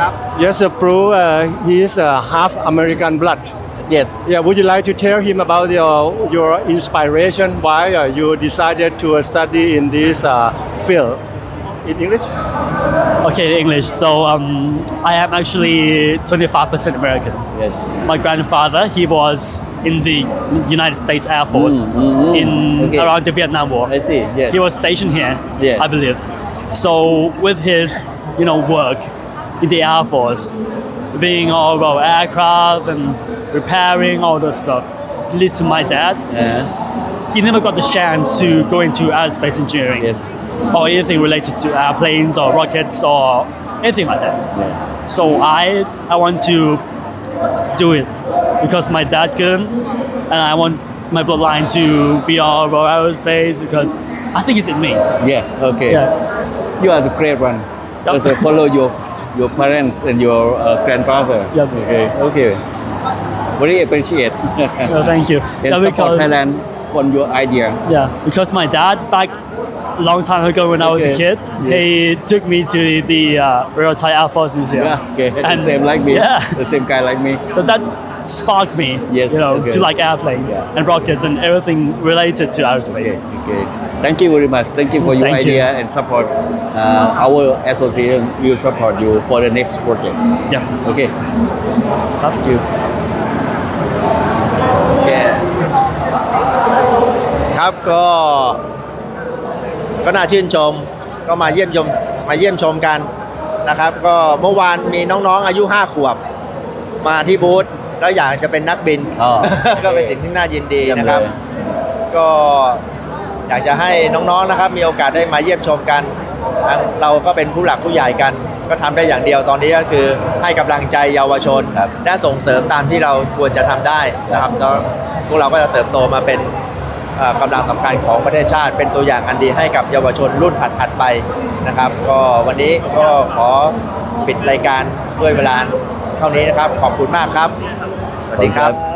ครับ Yes, uh, Bro, uh, he is uh, half American blood. yes Yeah, would you like to tell him about your your inspiration? Why uh, you decided to uh, study in this uh, field? In English? Okay, English. So um, I am actually 25% American. yes My grandfather, he was in the United States Air Force mm, in okay. around the Vietnam War. I see yes He was stationed here, Yeah. I believe. So with his, you know, work in the Air Force, being all about aircraft and repairing all those stuff, leads to my dad. yeah He never got the chance to go into aerospace engineering yes or anything related to airplanes or rockets or anything like that. yeah So I I want to do it because my dad couldn't, and I want my bloodline to be all about aerospace because I think it's in me. yeah okay Yeah. you are the great one Yep. I follow your your parents and your uh, grandfather Yep. okay okay very appreciate Well, thank you. and Yeah, support because, Thailand from your idea Yeah, because my dad back a long time ago when I was a kid, Yeah. he took me to the uh, Royal Thai Air Force Museum. yeah okay the And- same like me Yeah. the same guy like me So that sparked me, Yes, you know, okay. to like airplanes Yeah. and rockets and everything related to aerospace. Okay, okay. Thank you very much. Thank you for your Thank you. idea and support. Uh, our association will support you for the next project. Yeah. Okay. ครับ Thank you. โอเคครับก็ก็น่าชื่นชมก็มาเยี่ยมชมมาเยี่ยมชมกันนะครับ ก็เมื่อวานมีน้องๆอายุ 5 ขวบมาที่บูธ แล้วอยากจะเป็นนักบินอ๋อก็เป็นสิ่งที่น่ายินดีเยี่ยมนะครับเลยก็อยากจะให้น้องๆนะครับ มีโอกาสได้มาเยี่ยมชมกันทั้งเราก็เป็นผู้หลักผู้ใหญ่กัน ก็ทำได้อย่างเดียวตอนนี้ก็คือให้กำลังใจเยาวชนครับ และส่งเสริมตามที่เราควรจะทำได้นะครับแล้วพวกเราก็จะเติบโตมาเป็นเอ่อกำลังสำคัญของประเทศชาติ เป็นตัวอย่างอันดีให้กับเยาวชนรุ่นถัดๆไปนะครับ ก็วันนี้ก็ขอปิดรายการด้วยเวลาเท่านี้นะครับ ขอบคุณมากครับ สวัสดีครับ